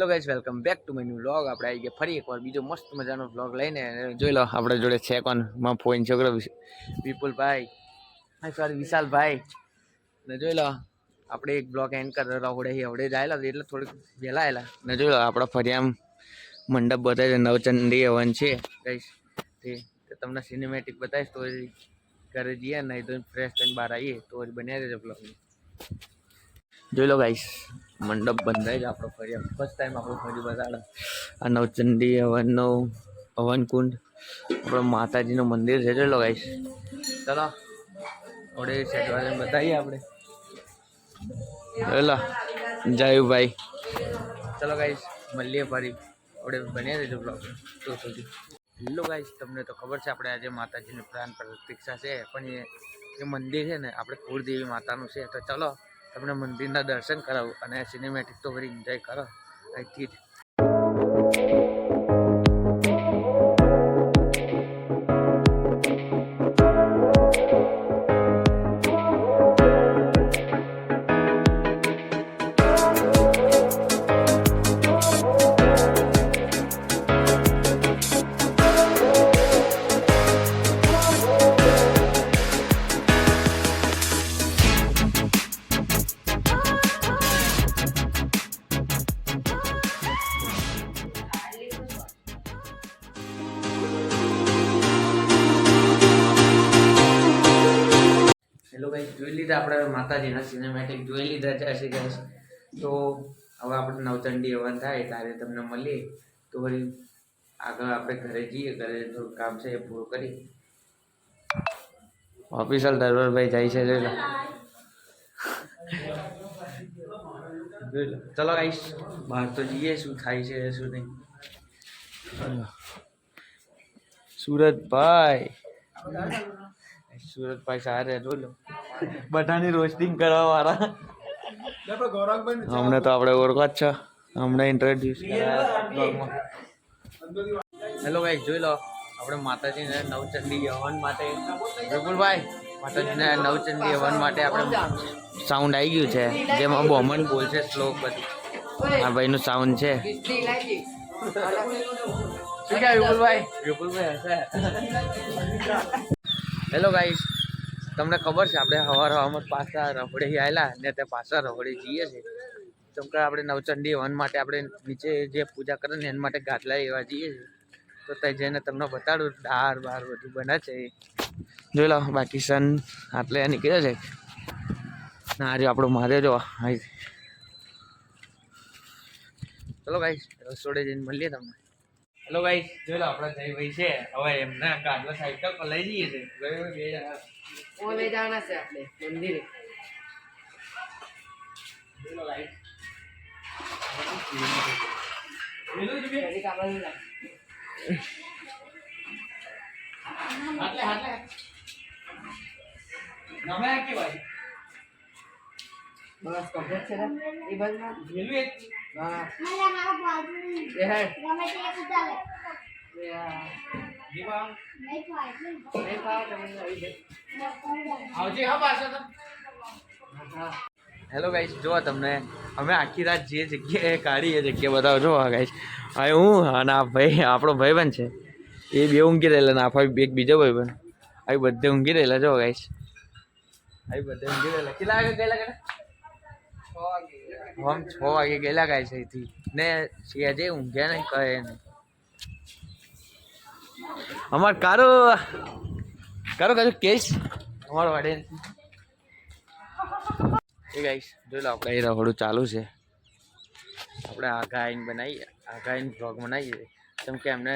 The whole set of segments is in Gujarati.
Hello guys welcome back to my new vlog આપણે આવી ગયા ફરી એકવાર બીજો મસ્ત મજાનો વ્લોગ લઈને જોઈ લો, આપણે જોડે છે કોણ? માં ફોઈન છોકરો વિપુલભાઈ. સોરી વિશાલભાઈ. ને જોઈ લો, આપણે એક બ્લોગ એન્ડ કરે રહોડે હવડે જ આવેલા એટલે થોડીક વહેલા આવેલા. ને જોઈ લો, આપણે આમ મંડપ બતાવી નવચંડી હવન છે. ગાઈસ તે તમને સિનેમેટિક બતાવીશ, તો ઘરે જઈએ, નહીં તો ફ્રેશ થઈને બહાર આવીએ, તો જ બન્યા રહેજો બ્લોગ જોઈ લો ગાઈસ મંડપ બંધાય છે આપણો ફરી ફર્સ્ટ ટાઈમ આપણો ફરી બતાડે આ નવચંડી હવનનો હવનકુંડ આપણો માતાજીનું મંદિર છે. જોઈ લો ગાઈસ ચલો, આપણે સેટવાને બતાવીએ આપણે. જોઈ લો, જયુભાઈ. ચલો ગાઈસ મળીએ ફરી. આપણે બન્યા રહેજો બ્લોગ તો સુધી. હેલો ગાઈસ તમને તો ખબર છે, આપણે આજે માતાજીની પ્રાણ પ્રતિક્ષા છે. પણ એ મંદિર છે ને, આપણે કુળદેવી માતાનું છે. તો ચલો તમને મંદિરના દર્શન કરાવું અને સિનેમેટિક તો ફરી એન્જોય કરો. અહીંથી જ. જોઈ લીધા આપણે માતાજીના સિનેમેટિક જોઈ લીધા છે હશે ગાઈસ તો હવે આપણે નવચંડી હવન થાય ત્યારે તમને મળીએ. તો વળી આગળ આપણે ઘરે જઈએ, ઘરે થોડું કામ છે એ પૂરું કરી. ઓફિસર દરબારભાઈ જાય છે, જોઈ લો. ચલો ગાઈસ બહાર તો જઈએ, શું થાય છે, શું નહીં. સુરતભાઈ. સુરતભાઈ સારે, જોઈ બધાની રોસ્ટિંગ કરવા વાળા અમને તો આપણે ઓળખા જ છે. અમને ઇન્ટ્રોડ્યુસ હેલો ભાઈ જોઈ લો. આપણે માતાજીને નવચંડી હવન માટે વિપુલભાઈ માતાજીને નવચંડી હવન માટે આપણે સાઉન્ડ આવી ગયું છે. જેમાં બોમન બોલશે શ્લોક બધી. આ ભાઈનું સાઉન્ડ છે. શું વિપુલભાઈ? વિપુલભાઈ હશે. હેલો ગાઈસ તમને ખબર છે, આપણે હવાર હવામાં પાછા રહોડે આવેલા ને તે પાછા રહોડે જઈએ છીએ. કેમ કે આપણે નવચંડી હવન માટે આપણે નીચે જે પૂજા કરે ને એના માટે ગાટલા એવા જઈએ છીએ. તો ત્યાં જઈને તમને બતાડું ડાર બાર બધું બને છે. જોઈ લો, બાકી સન આટલે નીકળે છે. ના આજે આપણો મારે જો ચલો ભાઈ રસોડે જઈને મળીએ તમને. હેલો ભાઈ જો લો આપણા જય ભાઈ છે. હવે એમના કાઢવા સાઈડ તો લઈ જઈએ છે બે જણા. લઈ જવાના છે આપણે મંદિરે. જોઈ લો લાઈટ બસ કમ્પ્લીટ છે ને? એ બાજુ હા હેલો ગાઈશ જો તમને. અમે આખી રાત જે જગ્યાએ કાઢી, એ જગ્યા બતાવો. જો ગાઈશ હવે હું અને આ ભાઈ, આપણો ભાઈ બન છે. એ બે ઊંઘી રહેલા ને આફા એક બીજો ભાઈ બન આવી બધે ઊંઘી રહેલા. જો ગાઈશ આવી બધે ઊંઘી રહેલા. કેટલા વાગે ગયેલા કેટલા હમ છ વાગે ગયેલા ગાઈસ અહીંથી. ને સિયાજે ઊંઘ્યા નહીં, કહે ને અમાર કારો કારો કશું કેસ અમારો વાડે એ ગાઈસ, જોઈ લો, આપણે રહોડું ચાલુ છે. આપણે આઘા આઈને બનાવીએ આઘા આઈને બ્લોગ બનાવીએ. કેમ કે એમને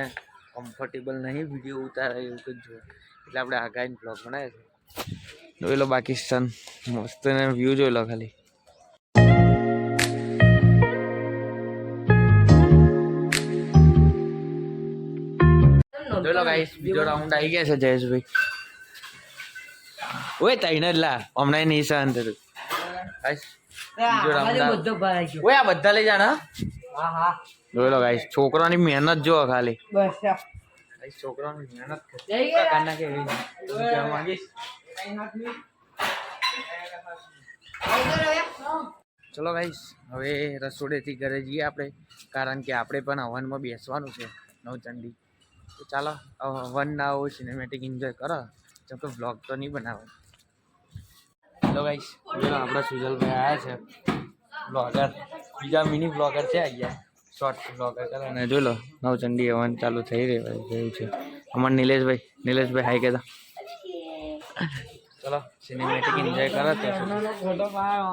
કમ્ફર્ટેબલ નહીં વીડિયો ઉતારે એવું કંઈક જોઈએ એટલે આપણે આઘા આઈને બ્લોગ બનાવીએ છીએ. જોઈ લો બાકી સન મસ્ત વ્યૂ જોઈ લો ખાલી. જોઈ ગાઈસ બીજો રાઉન્ડ આવી ગયા છે જયેશભાઈ. ઓય તઈને લા હમણાં નહીં સહન થતું ઓય આ બધા લઈ જાના હા. હા જોઈ લો ગાઈસ છોકરાની મહેનત જો ખાલી. બસ છોકરાની મહેનત કાના કે માંગીશ. ચલો ગાઈસ હવે રસોડેથી ઘરે જઈએ આપણે કારણ કે આપણે પણ હવનમાં બેસવાનું છે નવચંડી. ચાલો વન ના હોય સિનેમેટિક એન્જોય કરો. જેમ કે વ્લોગ તો નહીં બનાવો. હેલો ગાઈસ આપણા સુજલભાઈ આવ્યા છે. બ્લોગર બીજા મિની બ્લોગર છે અહીંયા શોર્ટ બ્લોગર કરે. અને જોઈ લો, નવચંડી હવન ચાલુ થઈ રહ્યું છે. અમાર નિલેશભાઈ નિલેશભાઈ હાઈ કહેતા. ચલો સિનેમેટિક એન્જોય કરો તો ફોટો પાડો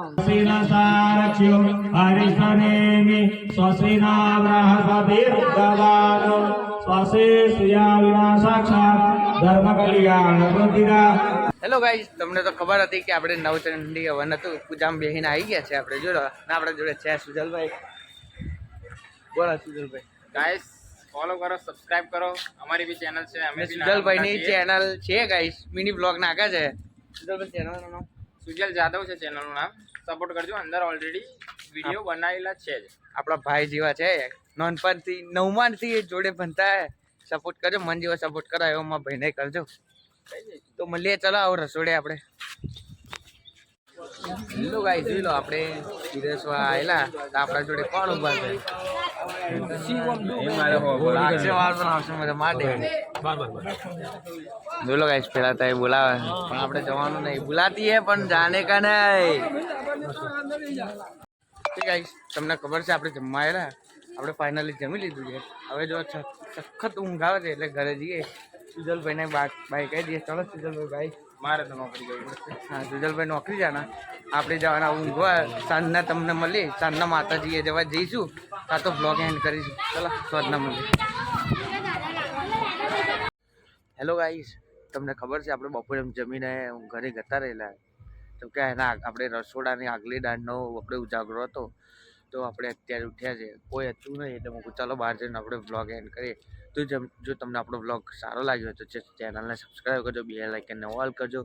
હેલો ગાઈઝ તમને તો ખબર હતી કે આપણે નવચંડી હવન હતું પૂજામાં બેહીને આવી ગયા છે આપણે જોડો ના આપણે જોડે છે સુજલભાઈ. બોલો સુજલભાઈ. ગાઈસ ફોલો કરો સબસ્ક્રાઇબ કરો. અમારી બી ચેનલ છે અમે સુજલભાઈની ચેનલ છે ગાઈઝ મિની બ્લોગ આગળ છે. સુજલભાઈ ચેનલનું નામ? સુજલ જાદવ છે ચેનલનું નામ. સપોર્ટ કરજો અંદર ઓલરેડી વીડિયો બનાવેલા છે આપણા ભાઈ જેવા છે. નાનપણથી નવમાનથી એ જોડે ભણતા સપોર્ટ કરજો મન જેવો સપોર્ટ કરો એવો મારા ભાઈને કરજો. તો મળીએ ચલો આવો રસોડે આપણે. લો ગાઈ જોઈ લો આપણે પીરસવા આવેલા. તો આપણા જોડે કોણ ઊભા છે? લાગશે વાર પણ આવશે મને માટે જોઈ લો ગાઈસ પેલા તો બોલાવે. પણ આપણે જવાનું નહીં. બોલાતી હે પણ જાને કા નહીં. ઠીક તમને ખબર છે આપણે જમવા આવેલા. આપણે ફાઇનલી જમી લીધું છે. હવે જો સખત ઊંઘ આવે છે એટલે ઘરે જઈએ. સુજલભાઈને બાઈક કહી દઈએ, ચલો સુજલભાઈ ભાઈ, મારે તો નોકરી જવી હા, સુજલભાઈ નોકરી જાના આપણે જવાના ઊંઘવા. સાંજના તમને મળીએ. સાંજના માતાજીએ જવા જઈશું. કાં તો બ્લોગ એન્ડ કરીશું. ચલો, સાંજના મળીએ. હેલો ગાઈસ તમને ખબર છે, આપણે બપોરે જમીને ઘરે જતા રહેલા. તો કે એના આપણે રસોડાની આગલી દાંડનો આપણે ઉજાગરો હતો. તો આપણે અત્યારે ઉઠ્યા છે. કોઈ હતું નહીં એટલે હું ચાલો બહાર જઈને આપણે બ્લોગ એન્ડ કરીએ. તો જો તમને આપણો બ્લોગ સારો લાગ્યો હોય તો ચેનલને સબસ્ક્રાઈબ કરજો, બે લાઇકનને ઓલ કરજો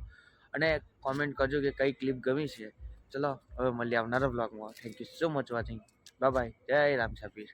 અને કોમેન્ટ કરજો કે કઈ ક્લિપ ગમી છે. ચલો, હવે મળીએ આવનારા બ્લોગમાં thank you so much watching bye bye જય રામ સાપીર